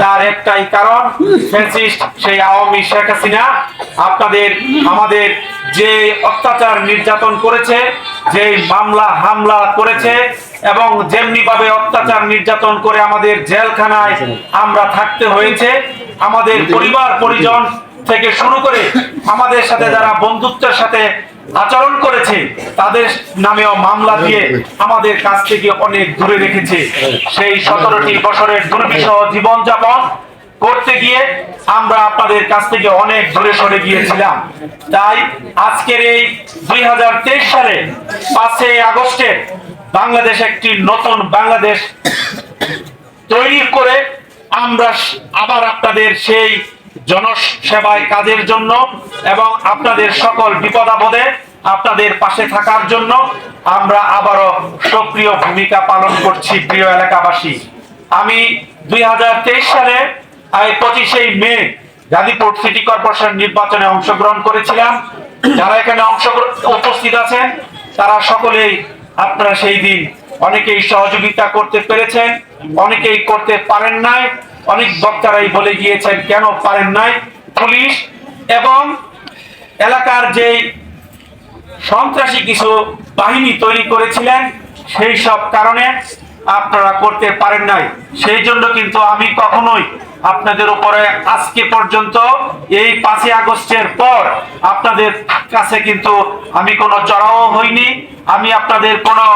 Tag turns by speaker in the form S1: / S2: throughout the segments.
S1: তার একটাই কারণ, ফ্যাসিস্ট সেই আওয়ামী শেখ হাসিনা। আপনাদের, আমাদের যে অত্যাচার নির্যাতন করেছে, যে মামলা, হামলা করেছে, এবং যেমনি ভাবে অত্যাচার নির্যাতন করে আমাদের জেলখানায় আমরা থাকতে হয়েছে, আমাদের পরিবার, পরিজন থেকে শুরু করে আমাদের সাথে যারা বন্ধুত্বের সাথে আচরণ করেছে, তাদের নামেও মামলা দিয়ে আমাদের কাছ থেকে অনেক দূরে রেখেছে। সেই সতেরোটি বছরের দুর্বিষহ জীবনযাপন করতে গিয়ে আমরা আপনাদের কাছ থেকে অনেক দূরে সরে গিয়েছিলাম। তাই আজকের এই দুই হাজার তেইশ সালে পাঁচই আগস্টে বাংলাদেশ একটি নতুন বাংলাদেশ তৈরি করে আমরা আবার আপনাদের সেই জনসেবায় কাজের জন্য এবং আপনাদের সকল বিপদ আপদে আপনাদের পাশে থাকার জন্য আমরা আবারও সক্রিয় ভূমিকা পালন করছি প্রিয় এলাকাবাসী। আমি দুই হাজার তেইশ সালে পঁচিশে মে গাজীপুর সিটি কর্পোরেশন নির্বাচনে অংশগ্রহণ করেছিলাম। যারা এখানে অংশগ্রহণ উপস্থিত আছেন, তারা সকলেই আপনারা সেই দিন অনেকেই সহযোগিতা করতে পেরেছেন, অনেকেই করতে পারেন নাই। অনেক বক্তারাই বলে গিয়েছেন, কেন পারেন নাই? পুলিশ এবং এলাকার যে সন্ত্রাসী কিছু বাহিনী তৈরি করেছিলেন, সেই সব কারণে আপনারা করতে পারেন নাই। সেই জন্য কিন্তু আমি কখনোই আপনাদের উপরে আজকে পর্যন্ত, এই পাঁচই আগস্টের পর আপনাদের কাছে কিন্তু আমি কোনো চড়াও হইনি। আমি আপনাদের কোনো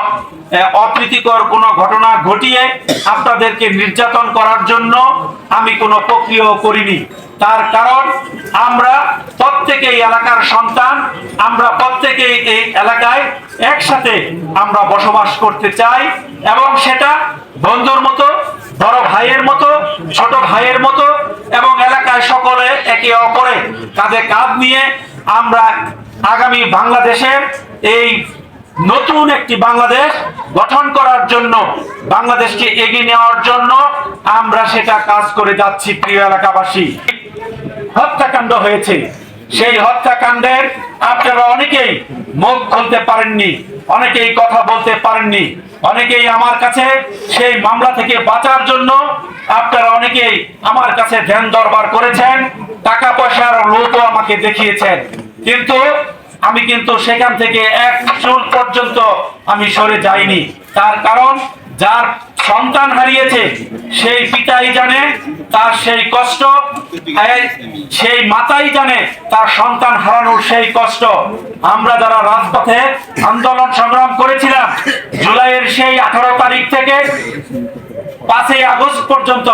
S1: অপ্রীতিকর কোনো ঘটনা ঘটিয়ে আপনাদেরকে নির্যাতন করার জন্য আমি কোনো প্রক্রিয়া করিনি। তার কারণ, আমরা প্রত্যেকেই এলাকার সন্তান, আমরা প্রত্যেকেই এই এলাকায় একসাথে আমরা বসবাস করতে চাই এবং সেটা বন্ধুর মতো, বড় ভাইয়ের মতো, ছোট ভাইয়ের মতো এবং এলাকায় সকলে একে অপরে কাঁধে কাঁধ নিয়ে আমরা আগামী বাংলাদেশের এই নতুন একটি বাংলাদেশ গঠন করার জন্য, বাংলাদেশকে এগিয়ে নেওয়ার জন্য আমরা সেটা কাজ করে যাচ্ছি প্রিয় এলাকাবাসী। হত্যাকাণ্ড হয়েছে। সেই হত্যাকাণ্ডের আপনারা অনেকেই মুখ খুলতে পারেননি, অনেকেই কথা বলতে পারেননি, অনেকেই আমার কাছে সেই মামলা থেকে বাঁচার জন্য আপনারা অনেকেই আমার কাছে ধ্যান দরবার করেছেন, টাকা পয়সার লোকও আমাকে দেখিয়েছেন। কিন্তু আমি কিন্তু সেখান থেকে এক চুল পর্যন্ত আমি সরে যাইনি। তার কারণ, যার সন্তান হারিয়েছে, সেই পিতাই জানে, তার সেই কষ্ট এই সেই মাতাই জানে, তার সন্তান হারানোর সেই কষ্ট। আমরা যারা রাজপথে আন্দোলন সংগ্রাম করেছিলাম, জুলাইয়ের সেই আঠারো তারিখ থেকে পাঁচই আগস্ট পর্যন্ত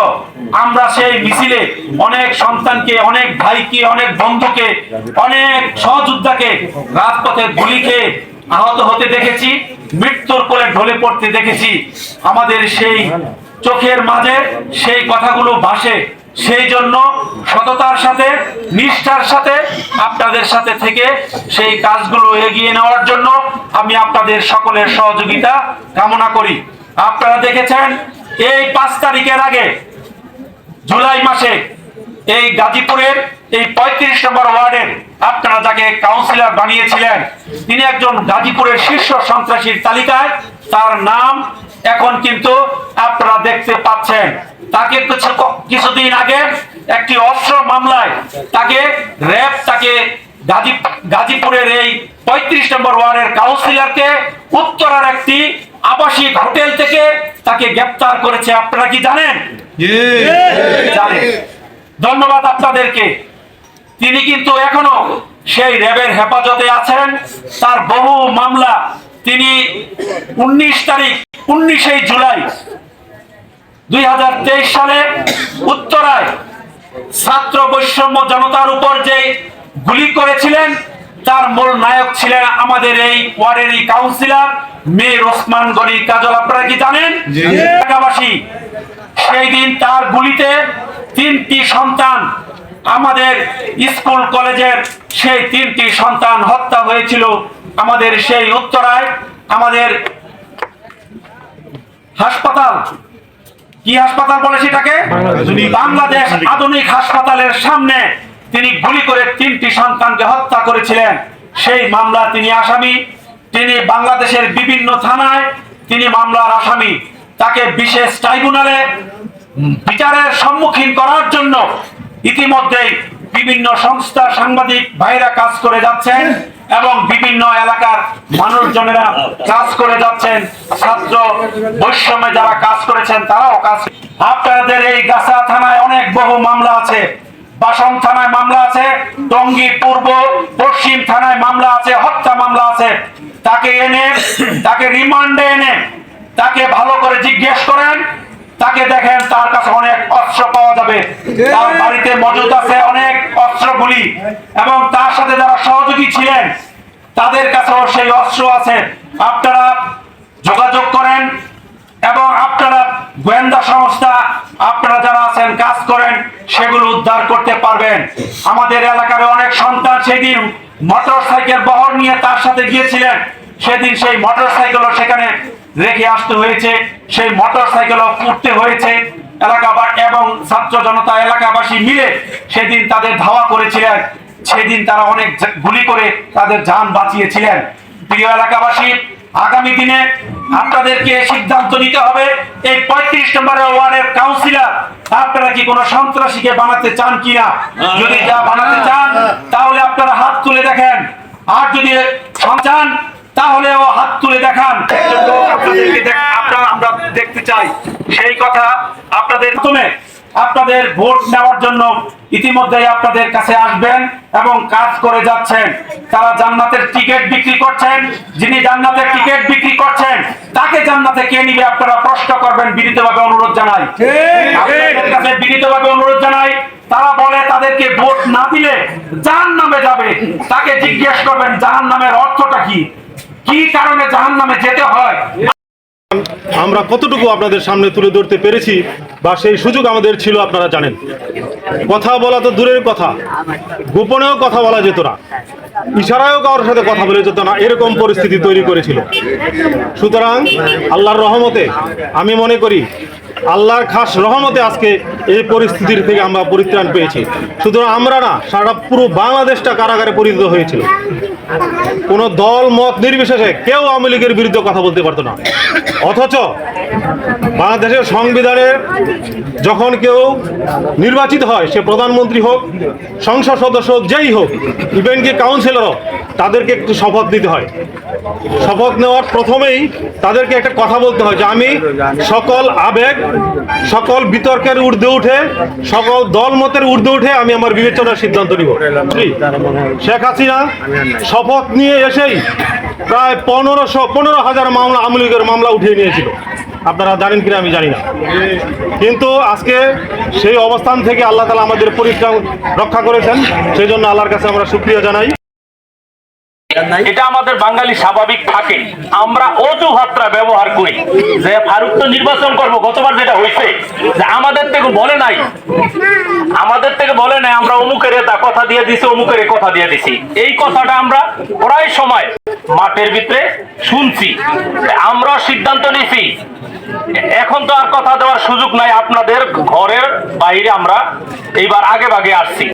S1: আমরা সেই মিছিলে অনেক সন্তানকে, অনেক ভাইকে, অনেক বন্ধুকে, অনেক সহযোদ্ধাকে রাজপথে গুলি খেয়ে আহত হতে দেখেছি, মৃত্যুর কোলে ঢলে পড়তে দেখেছি। আমাদের সেই চোখের মাঝে সেই কথাগুলো ভাসে। সেই জন্য সততার সাথে, নিষ্ঠার সাথে আপনাদের সাথে থেকে সেই কাজগুলো এগিয়ে নেওয়ার জন্য আমি আপনাদের সকলের সহযোগিতা কামনা করি। আপনারা দেখেছেন এই পাঁচ তারিখের আগে, জুলাই মাসে, এই গাজীপুরের এই পঁয়ত্রিশ নম্বর ওয়ার্ডের আপনারা যাকে কাউন্সিলর বানিয়েছিলেন, তিনি একজন গাজীপুরের শীর্ষ সন্ত্রাসীর তালিকায়, তার নাম এখন কিন্তু আপনারা দেখতে পাচ্ছেন। তাকে কিছু কিছুদিন আগে একটি অস্ত্র মামলায় তাকে র্যাব, তাকে গাজী, গাজীপুরের এই পঁয়ত্রিশ নম্বর ওয়ার্ডের কাউন্সিলরকে উত্তরার একটি আবাসিক হোটেল থেকে তাকে গ্রেপ্তার করেছে। আপনারা কি জানেন? ধন্যবাদ আপনাদেরকে। তিনি কিন্তু এখনও সেই র্যাবের হেফাজতে আছেন। তার বহু মামলা তিনি উনিশ তারিখ উনিশে জুলাই দুই হাজার তেইশ সালে উত্তরায় ছাত্র বৈষম্য জনতার উপর যে গুলি করেছিলেন তার মূল নায়ক ছিলেন আমাদের এই ওয়ার্ডেরই কাউন্সিলর মীর ওসমান গনি কাজল আপনারা কি জানেন? সেই দিন তার গুলিতে তিনটি সন্তান আমাদের স্কুল কলেজের সেই তিনটি সন্তান হত্যা হয়েছিল আমাদের সেই উত্তরায়। আমাদের হাসপাতাল কি হাসপাতাল বলে সেটাকে? বাংলাদেশ। আধুনিক হাসপাতালের সামনে তিনি গুলি করে তিনটি সন্তানকে হত্যা করেছিলেন। সেই মামলা তিনি আসামি। তিনি বাংলাদেশের বিভিন্ন থানায় তিনি মামলার আসামি। তাকে বিশেষ ট্রাইব্যুনালে বিচারের সম্মুখীন করার জন্য ইতিমধ্যেই বিভিন্ন সংস্থা সাংবাদিক ভাইরা কাজ করে যাচ্ছেন এবং বিভিন্ন এলাকার মানুষজনেরা কাজ করে যাচ্ছেন। ছাত্র বৈষম্যে যারা কাজ করেছেন, তারাও কাজ আপনাদের এই গাছা থানায় অনেক বহু মামলা আছে। বাসন থানায় মামলা আছে, টঙ্গী পূর্ব পশ্চিম থানায় মামলা আছে, হত্যা মামলা আছে। তাকে এনে, তাকে রিমান্ডে এনে, তাকে ভালো করে জিজ্ঞেস করেন, তাকে দেখেন তার কাছে অনেক অস্ত্র পাওয়া যাবে। তার বাড়িতে মজুদ আছে অনেক অস্ত্রগুলি এবং তার সাথে যারা সহযোগী ছিলেন, তাদের কাছেও সেই অস্ত্র আছে। আপনারা যোগাযোগ করেন এবং আপনারা গোয়েন্দা সংস্থা, আপনারা যারা আছেন, কাজ সেগুলো উদ্ধার করতে পারবেন। আমাদের এলাকার অনেক সন্তান সেদিন মোটর সাইকেল বহর নিয়ে তার সাথে গিয়েছিলেন। সেদিন সেই মোটর সাইকেলও সেখানে রেখে আসতে হয়েছে। সেই মোটর সাইকেলও উঠতে হয়েছে। এলাকা এবং ছাত্র জনতা এলাকাবাসী মিলে সেদিন তাদের ধাওয়া করেছিলেন। সেদিন তারা অনেক গুলি করে তাদের যান বাঁচিয়েছিলেন। প্রিয় এলাকাবাসী আগামী দিনে আপনাদেরকে সিদ্ধান্ত নিতে হবে। এই পঁয়ত্রিশ নম্বরের ওয়ার্ডের কাউন্সিলর আপনারা কি কোনো সন্ত্রাসীকে বানাতে চান কিনা? যদি যা বানাতে চান তাহলে আপনারা হাত তুলে দেখেন। আর যদি চান তাহলেও হাত তুলে দেখান। আপনাদেরকে আপনারা আমরা দেখতে চাই। সেই কথা আপনাদের প্রথমে আপনাদের ভোট নেওয়ার জন্য ইতিমধ্যেই আপনাদের কাছে আসবেন এবং কাজ করে যাচ্ছেন। তারা জান্নাতের টিকিট বিক্রি করছেন। যিনি জান্নাতের টিকিট বিক্রি করছেন তাকে জান্নাতে কে নিবে আপনারা প্রশ্ন করবেন বিনীতভাবে অনুরোধ জানাই। আপনাদের কাছে বিনীতভাবে অনুরোধ জানাই তারা বলে তাদেরকে ভোট না দিলে জাহান নামে যাবে। তাকে জিজ্ঞেস করবেন জাহান নামের অর্থটা কি? কি কারণে জাহান নামে যেতে হয়?
S2: আমরা কতটুকু আপনাদের সামনে তুলে ধরতে পেরেছি বা সেই সুযোগ আমাদের ছিল আপনারা জানেন। কথা বলা তো দূরের কথা, গোপনেও কথা বলা যেত না। ইশারায়ও কারোর সাথে কথা বলে যেত না, এরকম পরিস্থিতি তৈরি করেছিল। সুতরাং আল্লাহর রহমতে আমি মনে করি, আল্লাহর খাস রহমতে আজকে এই পরিস্থিতির থেকে আমরা পরিত্রাণ পেয়েছি। সুতরাং আমরা না সারা পুরো বাংলাদেশটা কারাগারে পরিণত হয়েছিল। কোনো দল, মত নির্বিশেষে কেউ আওয়ামী লীগের বিরুদ্ধে কথা বলতে পারতো না। অথচ বাংলাদেশের সংবিধানের যখন কেউ নির্বাচিত হয়, সে প্রধানমন্ত্রী হোক, সংসদ সদস্য হোক, যেই হোক, ইভেন কি কাউন্সিলর হোক তাদেরকে একটু শপথ নিতে হয়। শপথ নেওয়ার প্রথমেই তাদেরকে একটা কথা বলতে হয় যে আমি সকল আবেগ, সকল বিতর্কের ঊর্ধ্বে উঠে, সকল দলমতের ঊর্ধ্বে উঠে আমি আমার বিবেচনার সিদ্ধান্ত নিব। শেখ হাসিনা শপথ নিয়ে এসেই প্রায় পনেরোশো, পনেরো হাজার মামলা আওয়ামী লীগের মামলা উঠিয়ে নিয়েছিল। আপনারা জানেন কিনা আমি জানি না। কিন্তু আজকে সেই অবস্থান থেকে আল্লাহ তালা আমাদের পরিত্রাণ রক্ষা করেছেন। সেই জন্য আল্লাহর কাছে আমরা সুক্রিয়া জানাই।
S3: এটা আমাদের বাঙালি স্বাভাবিক থাকে। আমরা অজুহাতটা ব্যবহার করি। যে ফারুক তো নির্বাচন করব, গতবার যেটা হয়েছে, যে আমাদের থেকে বলে নাই। আমাদের থেকে বলে নাই, আমরা অমুকের এটা কথা দিয়ে দিছি, অমুকের কথা দিয়ে দিছি। এই কথাটা আমরা প্রায় সময় মাঠের ভিতরে শুনছি। আমরা সিদ্ধান্ত নিছি। এখন তো আর কথা দেওয়ার সুযোগ নাই, আপনাদের ঘরের বাইরে আমরা এইবার আগে ভাগে আসছি।